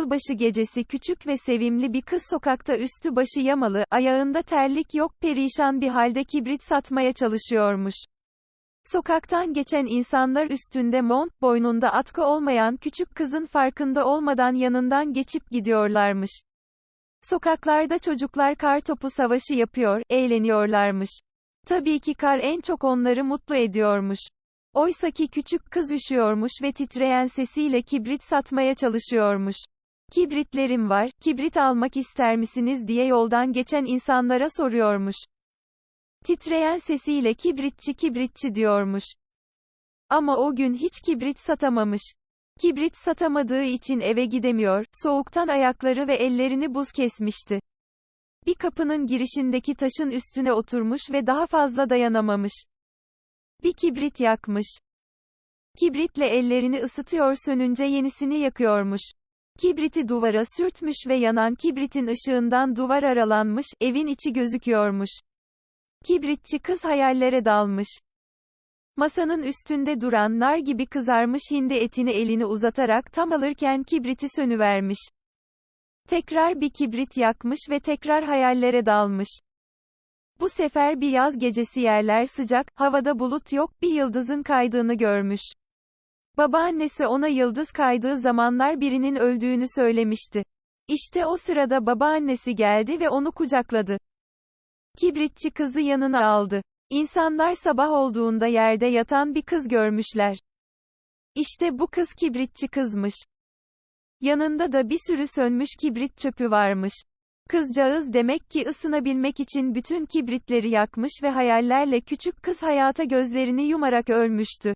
Yılbaşı gecesi küçük ve sevimli bir kız sokakta üstü başı yamalı, ayağında terlik yok perişan bir halde kibrit satmaya çalışıyormuş. Sokaktan geçen insanlar üstünde mont, boynunda atkı olmayan küçük kızın farkında olmadan yanından geçip gidiyorlarmış. Sokaklarda çocuklar kar topu savaşı yapıyor, eğleniyorlarmış. Tabii ki kar en çok onları mutlu ediyormuş. Oysaki küçük kız üşüyormuş ve titreyen sesiyle kibrit satmaya çalışıyormuş. Kibritlerim var, kibrit almak ister misiniz diye yoldan geçen insanlara soruyormuş. Titreyen sesiyle kibritçi kibritçi diyormuş. Ama o gün hiç kibrit satamamış. Kibrit satamadığı için eve gidemiyor, soğuktan ayakları ve ellerini buz kesmişti. Bir kapının girişindeki taşın üstüne oturmuş ve daha fazla dayanamamış. Bir kibrit yakmış. Kibritle ellerini ısıtıyor sönünce yenisini yakıyormuş. Kibriti duvara sürtmüş ve yanan kibritin ışığından duvar aralanmış, evin içi gözüküyormuş. Kibritçi kız hayallere dalmış. Masanın üstünde duran nar gibi kızarmış hindi etini elini uzatarak tam alırken kibriti sönüvermiş. Tekrar bir kibrit yakmış ve tekrar hayallere dalmış. Bu sefer bir yaz gecesi yerler sıcak, havada bulut yok, bir yıldızın kaydığını görmüş. Babaannesi ona yıldız kaydığı zamanlar birinin öldüğünü söylemişti. İşte o sırada babaannesi geldi ve onu kucakladı. Kibritçi kızı yanına aldı. İnsanlar sabah olduğunda yerde yatan bir kız görmüşler. İşte bu kız kibritçi kızmış. Yanında da bir sürü sönmüş kibrit çöpü varmış. Kızcağız demek ki ısınabilmek için bütün kibritleri yakmış ve hayallerle küçük kız hayata gözlerini yumarak ölmüştü.